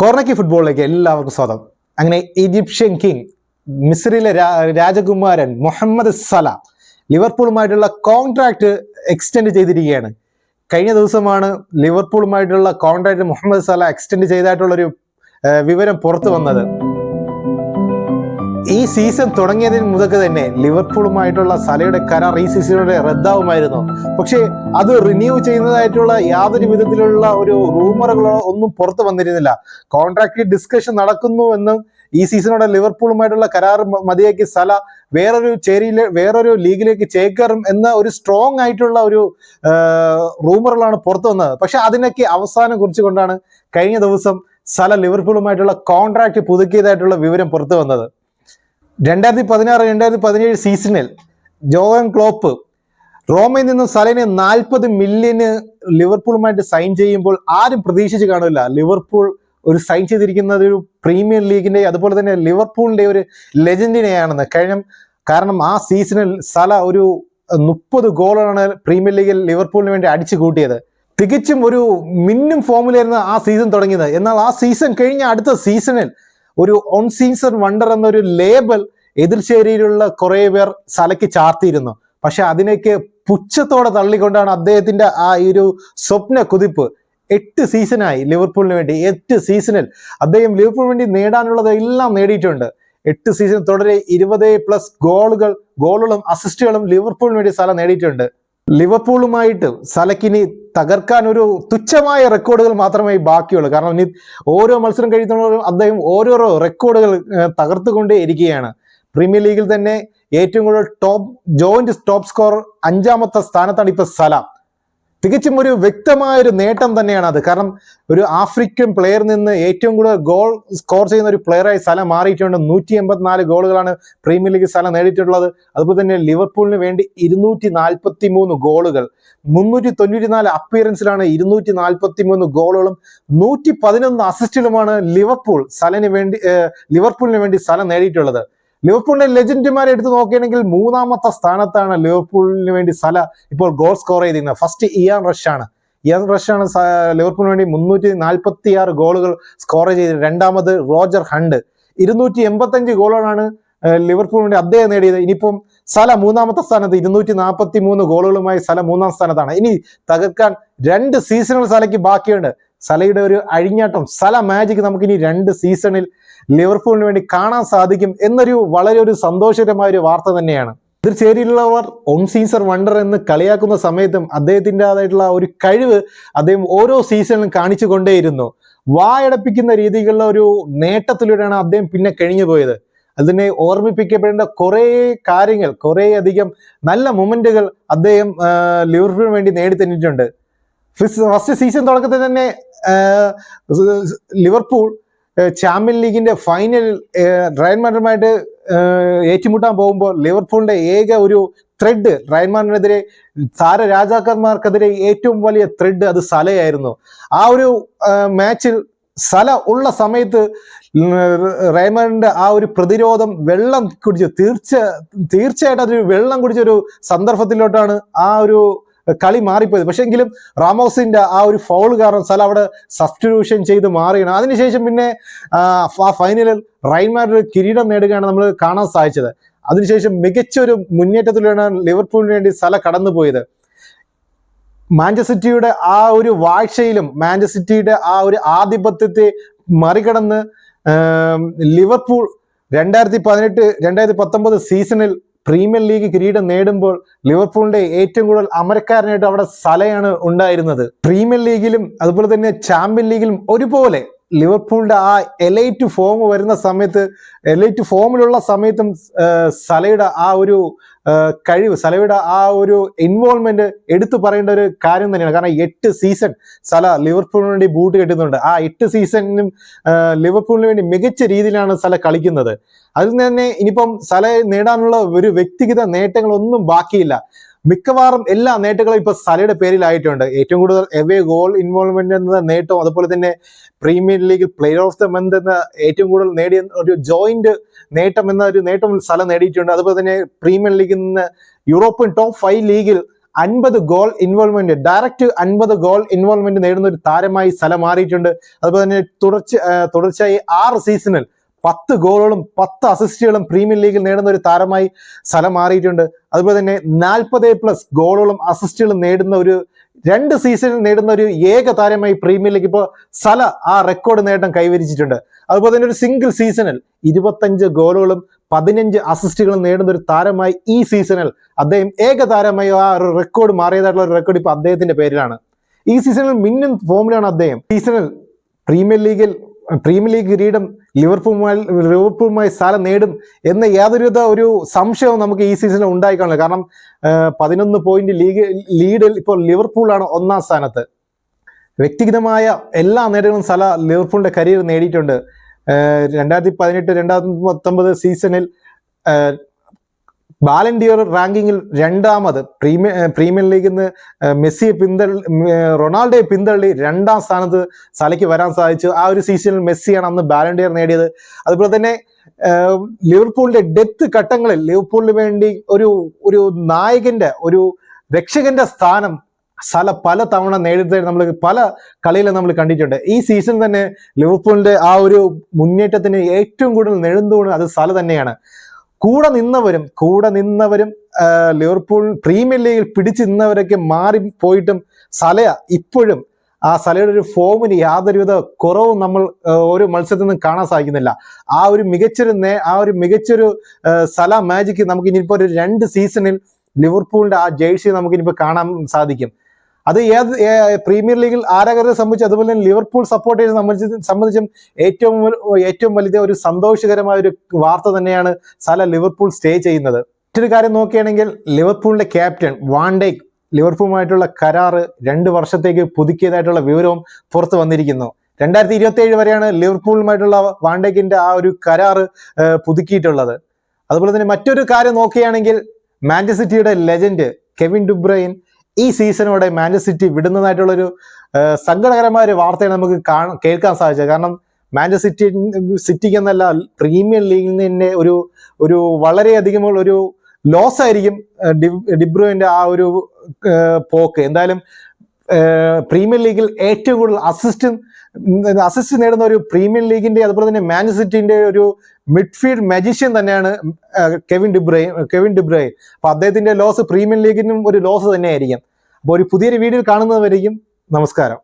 കോർണക്കി ഫുട്ബോളിലേക്ക് എല്ലാവർക്കും സ്വാഗതം. അങ്ങനെ ഈജിപ്ഷ്യൻ കിങ് മിസ്രിയിലെ രാജകുമാരൻ മുഹമ്മദ് സല ലിവർപൂളുമായിട്ടുള്ള കോൺട്രാക്ട് എക്സ്റ്റെൻഡ് ചെയ്തിരിക്കുകയാണ്. കഴിഞ്ഞ ദിവസമാണ് ലിവർപൂളുമായിട്ടുള്ള കോൺട്രാക്ട് മുഹമ്മദ് സല എക്സ്റ്റെൻഡ് ചെയ്തായിട്ടുള്ളൊരു വിവരം പുറത്തു വന്നത്. ഈ സീസൺ തുടങ്ങിയതിന് മുതൽക്ക് തന്നെ ലിവർപൂളുമായിട്ടുള്ള സലയുടെ കരാർ ഈ സീസണിലൂടെ റദ്ദാവുമായിരുന്നു. പക്ഷേ അത് റിന്യൂ ചെയ്യുന്നതായിട്ടുള്ള യാതൊരു വിധത്തിലുള്ള ഒരു റൂമറുകളോ ഒന്നും പുറത്തു വന്നിരുന്നില്ല. കോൺട്രാക്ട് ഡിസ്കഷൻ നടക്കുന്നു എന്നും ഈ സീസണോടെ ലിവർപൂളുമായിട്ടുള്ള കരാർ മതിയാക്കി സല വേറൊരു ചേരിയിലെ വേറൊരു ലീഗിലേക്ക് ചേക്കേറും എന്ന ഒരു സ്ട്രോങ് ആയിട്ടുള്ള ഒരു റൂമറുകളാണ് പുറത്തു വന്നത്. പക്ഷെ അതിനൊക്കെ അവസാനം കുറിച്ചുകൊണ്ടാണ് കഴിഞ്ഞ ദിവസം സല ലിവർപൂളുമായിട്ടുള്ള കോൺട്രാക്ട് പുതുക്കിയതായിട്ടുള്ള വിവരം പുറത്തു വന്നത്. രണ്ടായിരത്തി പതിനാറ് രണ്ടായിരത്തി പതിനേഴ് സീസണിൽ ജോഹൻ ക്ലോപ്പ് റോമയിൽ നിന്നും സലൈനെ നാൽപ്പത് മില്യന് ലിവർപൂളുമായിട്ട് സൈൻ ചെയ്യുമ്പോൾ ആരും പ്രതീക്ഷിച്ച് കാണില്ല ലിവർപൂൾ ഒരു സൈൻ ചെയ്തിരിക്കുന്നത് ഒരു പ്രീമിയർ ലീഗിന്റെ അതുപോലെ തന്നെ ലിവർപൂളിന്റെ ഒരു ലെജൻഡിനെയാണെന്ന് കഴിഞ്ഞ കാരണം ആ സീസണിൽ സല ഒരു മുപ്പത് ഗോളാണ് പ്രീമിയർ ലീഗിൽ ലിവർപൂളിന് വേണ്ടി അടിച്ചു കൂട്ടിയത്. തികച്ചും ഒരു മിന്നും ഫോമിലായിരുന്നു ആ സീസൺ തുടങ്ങിയത്. എന്നാൽ ആ സീസൺ കഴിഞ്ഞ അടുത്ത സീസണിൽ ഒരു ഓൺ സീസൺ വണ്ടർ എന്നൊരു ലേബൽ എതിർചേരിയിലുള്ള കുറെ പേർ സലയ്ക്ക് ചാർത്തിയിരുന്നു. പക്ഷെ അതിനേക്ക് പുച്ഛത്തോടെ തള്ളിക്കൊണ്ടാണ് അദ്ദേഹത്തിന്റെ ആ ഒരു സ്വപ്ന കുതിപ്പ് എട്ട് സീസണായി ലിവർപൂളിന് വേണ്ടി. എട്ട് സീസണിൽ അദ്ദേഹം ലിവർപൂളിന് വേണ്ടി നേടാനുള്ളത് എല്ലാം നേടിയിട്ടുണ്ട്. എട്ട് സീസൺ തുടരെ ഇരുപത് പ്ലസ് ഗോളുകൾ ഗോളുകളും അസിസ്റ്റുകളും ലിവർപൂളിന് വേണ്ടി സല നേടിയിട്ടുണ്ട്. ലിവർപൂളുമായിട്ട് സലക്കിനി തകർക്കാൻ ഒരു തുച്ഛമായ റെക്കോർഡുകൾ മാത്രമേ ബാക്കിയുള്ളൂ. കാരണം ഇനി ഓരോ മത്സരം കഴിയുന്നവരും അദ്ദേഹം ഓരോരോ റെക്കോർഡുകൾ തകർത്തുകൊണ്ടേ ഇരിക്കുകയാണ്. പ്രീമിയർ ലീഗിൽ തന്നെ ഏറ്റവും കൂടുതൽ ടോപ്പ് ജോയിന്റ് ടോപ്പ് സ്കോർ അഞ്ചാമത്തെ സ്ഥാനത്താണ് ഇപ്പൊ സല. തികച്ചും ഒരു വ്യക്തമായ ഒരു നേട്ടം തന്നെയാണ് അത്. കാരണം ഒരു ആഫ്രിക്കൻ പ്ലെയർ നിന്ന് ഏറ്റവും കൂടുതൽ ഗോൾ സ്കോർ ചെയ്യുന്ന ഒരു പ്ലെയറായി സല മാറിയിട്ടുണ്ട്. നൂറ്റി എൺപത്തിനാല് ഗോളുകളാണ് പ്രീമിയർ ലീഗ് സല നേടിയിട്ടുള്ളത്. അതുപോലെ തന്നെ ലിവർപൂളിന് വേണ്ടി ഇരുന്നൂറ്റി നാൽപ്പത്തി മൂന്ന് ഗോളുകൾ. മുന്നൂറ്റി തൊണ്ണൂറ്റി നാല് അപ്പിയറൻസിലാണ് ഇരുന്നൂറ്റി നാൽപ്പത്തി മൂന്ന് ഗോളുകളും നൂറ്റി പതിനൊന്ന് അസിസ്റ്റിലുമാണ് ലിവർപൂൾ സലന് വേണ്ടി ലിവർപൂളിന് വേണ്ടി സല നേടിയിട്ടുള്ളത്. ലിവർപൂളിന്റെ ലെജൻഡുമാരെ എടുത്ത് നോക്കുകയാണെങ്കിൽ മൂന്നാമത്തെ സ്ഥാനത്താണ് ലിവർപൂളിന് വേണ്ടി സല ഇപ്പോൾ ഗോൾ സ്കോർ ചെയ്തിരുന്നത് ഫസ്റ്റ് ഇയാൻ റഷ് ആണ്. ഇയാൻ റഷ് ആണ് ലിവർപൂളിന് വേണ്ടി മുന്നൂറ്റി നാൽപ്പത്തി ആറ് ഗോളുകൾ സ്കോർ ചെയ്തത് രണ്ടാമത് റോജർ ഹണ്ട്. ഇരുന്നൂറ്റി എൺപത്തഞ്ച് ഗോളുകളാണ് ലിവർപൂളിന് അദ്ദേഹം നേടിയത്. ഇനിയിപ്പം സല മൂന്നാമത്തെ സ്ഥാനത്ത് ഇരുന്നൂറ്റി നാൽപ്പത്തി മൂന്ന് ഗോളുകളുമായി സല മൂന്നാം സ്ഥാനത്താണ്. ഇനി തകർക്കാൻ രണ്ട് സീസണുകൾ സലയ്ക്ക് ബാക്കിയുണ്ട്. സലയുടെ ഒരു അഴിഞ്ഞാട്ടം. സല മാജിക് നമുക്ക് ഇനി രണ്ട് സീസണിൽ ലിവർപൂളിന് വേണ്ടി കാണാൻ സാധിക്കും എന്നൊരു വളരെ ഒരു സന്തോഷകരമായ ഒരു വാർത്ത തന്നെയാണ്. തീർച്ചയായിട്ടുള്ളവർ ഓൺ സീസൺ വണ്ടർ എന്ന് കളിയാക്കുന്ന സമയത്തും അദ്ദേഹത്തിന്റെതായിട്ടുള്ള ഒരു കഴിവ് അദ്ദേഹം ഓരോ സീസണിലും കാണിച്ചു കൊണ്ടേയിരുന്നു. വായടപ്പിക്കുന്ന രീതിയിലുള്ള ഒരു നേട്ടത്തിലൂടെയാണ് അദ്ദേഹം പിന്നെ കഴിഞ്ഞു പോയത്. അതിനെ ഓർമ്മിപ്പിക്കപ്പെടേണ്ട കുറേ കാര്യങ്ങൾ കുറേ അധികം നല്ല മൊമെന്റുകൾ അദ്ദേഹം ലിവർപൂളിന് വേണ്ടി നേടിത്തന്നിട്ടുണ്ട് ഫസ്റ്റ് സീസൺ തുടക്കത്തിൽ തന്നെ ലിവർപൂൾ ചാമ്പ്യൻ ലീഗിന്റെ ഫൈനലിൽ റയൽ മാഡ്രിഡുമായിട്ട് ഏറ്റുമുട്ടാൻ പോകുമ്പോൾ ലിവർപൂളിന്റെ ഏക ഒരു ത്രെഡ് റയൽ മാഡ്രിഡിനെതിരെ താര രാജാക്കന്മാർക്കെതിരെ ഏറ്റവും വലിയ ത്രെഡ് അത് സലയായിരുന്നു. ആ ഒരു മാച്ചിൽ സല ഉള്ള സമയത്ത് റയൽമാഡിന്റെ ആ ഒരു പ്രതിരോധം വെള്ളം കുടിച്ച് തീർച്ച തീർച്ചയായിട്ടും അതൊരു വെള്ളം കുടിച്ചൊരു സന്ദർഭത്തിലോട്ടാണ് ആ ഒരു കളി മാറിപ്പോയത്. പക്ഷെ എങ്കിലും റാമോസിന്റെ ആ ഒരു ഫൗൾ കാരണം സല അവിടെ സബ്സ്റ്റിറ്റ്യൂഷൻ ചെയ്ത് മാറിയാണ് അതിനുശേഷം പിന്നെ ആ, ഫൈനലിൽ റൈൻമാരുടെ കിരീടം നേടുകയാണ് നമ്മൾ കാണാൻ സാധിച്ചത്. അതിനുശേഷം മികച്ച ഒരു മുന്നേറ്റത്തിലൂടെയാണ് ലിവർപൂളിന് വേണ്ടി സല കടന്നുപോയത്. മാഞ്ചസിറ്റിയുടെ സിറ്റിയുടെ ആ ഒരു വാഴ്ചയിലും മാഞ്ചസിറ്റിയുടെ ആ ഒരു ആധിപത്യത്തെ മറികടന്ന് ലിവർപൂൾ രണ്ടായിരത്തി പതിനെട്ട് രണ്ടായിരത്തി പത്തൊമ്പത് സീസണിൽ പ്രീമിയർ ലീഗ് കിരീടം നേടുമ്പോൾ ലിവർപൂളിന്റെ ഏറ്റവും കൂടുതൽ അമരക്കാരനായിട്ട് അവിടെ സലയാണ് ഉണ്ടായിരുന്നത്. പ്രീമിയർ ലീഗിലും അതുപോലെ തന്നെ ചാമ്പ്യൻ ലീഗിലും ഒരുപോലെ ലിവർപൂളിന്റെ ആ എലൈറ്റ് ഫോം വരുന്ന സമയത്ത് എലൈറ്റ് ഫോമിലുള്ള സമയത്തും സലയുടെ ആ ഒരു കഴിവ് സലയുടെ ആ ഒരു ഇൻവോൾവ്മെന്റ് എടുത്തു പറയേണ്ട ഒരു കാര്യം തന്നെയാണ്. കാരണം എട്ട് സീസൺ സല ലിവർപൂളിന് വേണ്ടി ബൂട്ട് കെട്ടുന്നുണ്ട്. ആ എട്ട് സീസണിനും ലിവർപൂളിന് വേണ്ടി മികച്ച രീതിയിലാണ് സല കളിക്കുന്നത്. അതിൽ തന്നെ ഇനിയിപ്പം സല നേടാനുള്ള ഒരു വ്യക്തിഗത നേട്ടങ്ങളൊന്നും ബാക്കിയില്ല. മിക്കവാറും എല്ലാ നേട്ടങ്ങളും ഇപ്പൊ സലയുടെ പേരിലായിട്ടുണ്ട്. ഏറ്റവും കൂടുതൽ എവേ ഗോൾ ഇൻവോൾവ്മെന്റ് എന്ന നേട്ടവും അതുപോലെ തന്നെ പ്രീമിയർ ലീഗിൽ പ്ലെയർ ഓഫ് ദ മന്ത് എന്ന ഏറ്റവും കൂടുതൽ നേടിയ ഒരു ജോയിന്റ് നേട്ടം എന്ന ഒരു നേട്ടം സല നേടിയിട്ടുണ്ട്. അതുപോലെ തന്നെ പ്രീമിയർ ലീഗിൽ നിന്ന് യൂറോപ്യൻ ടോപ്പ് ഫൈവ് ലീഗിൽ അൻപത് ഗോൾ ഇൻവോൾവ്മെന്റ് ഡയറക്റ്റ് അൻപത് ഗോൾ ഇൻവോൾവ്മെന്റ് നേടുന്ന ഒരു താരമായി സല മാറിയിട്ടുണ്ട്. അതുപോലെ തന്നെ തുടർച്ച തുടർച്ചയായി ആറ് സീസണിൽ പത്ത് ഗോളുകളും പത്ത് അസിസ്റ്റുകളും പ്രീമിയർ ലീഗിൽ നേടുന്ന ഒരു താരമായി സ്ഥലം മാറിയിട്ടുണ്ട്. അതുപോലെ തന്നെ നാൽപ്പത് പ്ലസ് ഗോളുകളും അസിസ്റ്റുകളും നേടുന്ന ഒരു രണ്ട് സീസണിൽ നേടുന്ന ഒരു ഏക താരമായി പ്രീമിയർ ലീഗ് ഇപ്പോൾ സല ആ റെക്കോർഡ് നേട്ടം കൈവരിച്ചിട്ടുണ്ട്. അതുപോലെ തന്നെ ഒരു സിംഗിൾ സീസണിൽ ഇരുപത്തഞ്ച് ഗോളുകളും പതിനഞ്ച് അസിസ്റ്റുകളും നേടുന്ന ഒരു താരമായി ഈ സീസണിൽ അദ്ദേഹം ഏക താരമായി ആ ഒരു റെക്കോർഡ് മാറിയതായിട്ടുള്ള ഒരു റെക്കോർഡ് ഇപ്പൊ അദ്ദേഹത്തിന്റെ പേരിലാണ്. ഈ സീസണിൽ മിന്നും ഫോമിലാണ് അദ്ദേഹം. സീസണിൽ പ്രീമിയർ ലീഗിൽ പ്രീമിയർ ലീഗ് കിരീടം ലിവർപൂളുമായി ലിവർപൂളുമായി സ്ഥലം നേടും എന്ന യാതൊരുവിധ ഒരു സംശയവും നമുക്ക് ഈ സീസണിൽ ഉണ്ടായി കാണില്ല കാരണം പതിനൊന്ന് പോയിന്റ് ലീഗ് ലീഡിൽ ഇപ്പോൾ ലിവർപൂളാണ് ഒന്നാം സ്ഥാനത്ത്. വ്യക്തിഗതമായ എല്ലാ നേട്ടങ്ങളും സല ലിവർപൂളിന്റെ കരിയർ നേടിയിട്ടുണ്ട്. രണ്ടായിരത്തി പതിനെട്ട് രണ്ടായിരത്തി പത്തൊമ്പത് സീസണിൽ ബാലൻഡിയർ റാങ്കിങ്ങിൽ രണ്ടാമത് പ്രീമിയർ പ്രീമിയർ ലീഗിൽ നിന്ന് മെസ്സിയെ പിന്തള്ളി റൊണാൾഡോയെ പിന്തള്ളി രണ്ടാം സ്ഥാനത്ത് സലയ്ക്ക് വരാൻ സാധിച്ചു. ആ ഒരു സീസണിൽ മെസ്സിയാണ് അന്ന് ബാലൻഡിയർ നേടിയത്. അതുപോലെ തന്നെ ലിവർപൂളിന്റെ ഡെത്ത് ഘട്ടങ്ങളിൽ ലിവർപൂളിന് വേണ്ടി ഒരു ഒരു നായകന്റെ ഒരു രക്ഷകന്റെ സ്ഥാനം സല പല തവണ നേടിയത് നമ്മൾ പല കളിയിലും നമ്മൾ കണ്ടിട്ടുണ്ട്. ഈ സീസൺ തന്നെ ലിവർപൂളിന്റെ ആ ഒരു മുന്നേറ്റത്തിന് ഏറ്റവും കൂടുതൽ നെടുന്തൂണ് അത് സല തന്നെയാണ്. കൂടെ നിന്നവരും കൂടെ നിന്നവരും ലിവർപൂൾ പ്രീമിയർ ലീഗിൽ പിടിച്ചു നിന്നവരൊക്കെ മാറി പോയിട്ടും സലയ ഇപ്പോഴും ആ സലയുടെ ഒരു ഫോമിന് യാതൊരുവിധ കുറവും നമ്മൾ ഒരു മത്സരത്തിൽ നിന്നും കാണാൻ സാധിക്കുന്നില്ല. ആ ഒരു മികച്ചൊരു നേ- ആ ഒരു മികച്ചൊരു സല മാജിക്ക് നമുക്ക് ഇനിയിപ്പോ ഒരു രണ്ട് സീസണിൽ ലിവർപൂളിന്റെ ആ ജേഴ്സി നമുക്ക് ഇനിയിപ്പോ കാണാൻ സാധിക്കും. അത് ഏത് പ്രീമിയർ ലീഗിൽ ആരാധകരെ സംബന്ധിച്ച് അതുപോലെ തന്നെ ലിവർപൂൾ സപ്പോർട്ടേഴ്സ് സംബന്ധിച്ച് സംബന്ധിച്ചും ഏറ്റവും ഏറ്റവും വലിയ ഒരു സന്തോഷകരമായ ഒരു വാർത്ത തന്നെയാണ് സല ലിവർപൂൾ സ്റ്റേ ചെയ്യുന്നത്. മറ്റൊരു കാര്യം നോക്കുകയാണെങ്കിൽ ലിവർപൂളിന്റെ ക്യാപ്റ്റൻ വാണ്ടേക്ക് ലിവർപൂളുമായിട്ടുള്ള കരാറ് രണ്ട് വർഷത്തേക്ക് പുതുക്കിയതായിട്ടുള്ള വിവരവും പുറത്തു വന്നിരിക്കുന്നു. രണ്ടായിരത്തി ഇരുപത്തി ഏഴ് വരെയാണ് ലിവർപൂളുമായിട്ടുള്ള വാണ്ടേക്കിന്റെ ആ ഒരു കരാറ് പുതുക്കിയിട്ടുള്ളത്. അതുപോലെ തന്നെ മറ്റൊരു കാര്യം നോക്കുകയാണെങ്കിൽ മാഞ്ചസ്റ്റർ സിറ്റിയുടെ ലെജൻഡ് കെവിൻ ഡുബ്രൈൻ ഈ സീസണോടെ മാഞ്ചസ്റ്റർ സിറ്റി വിടുന്നതായിട്ടുള്ളൊരു സങ്കടകരമായ ഒരു വാർത്തയാണ് നമുക്ക് കേൾക്കാൻ സാധിച്ചത്. കാരണം മാഞ്ചസ്റ്റർ സിറ്റി സിറ്റിക്ക് എന്നല്ല പ്രീമിയർ ലീഗിൽ തന്നെ ഒരു ഒരു വളരെയധികം ഒരു ലോസ് ആയിരിക്കും ഡിബ്രോയിന്റെ ആ ഒരു പോക്ക്. എന്തായാലും പ്രീമിയർ ലീഗിൽ ഏറ്റവും കൂടുതൽ അസിസ്റ്റ് അസിസ്റ്റ് നേടുന്ന ഒരു പ്രീമിയർ ലീഗിന്റെ അതുപോലെ തന്നെ മാഞ്ചസ്റ്റർ സിറ്റിന്റെ ഒരു മിഡ്ഫീൽഡ് മജീഷ്യൻ തന്നെയാണ് Kevin De Bruyne Kevin De Bruyne അപ്പൊ അദ്ദേഹത്തിന്റെ ലോസ് പ്രീമിയർ ലീഗിനും ഒരു ലോസ് തന്നെയായിരിക്കും. അപ്പോൾ ഒരു പുതിയൊരു വീഡിയോയിൽ കാണുന്നവരേക്കും നമസ്കാരം.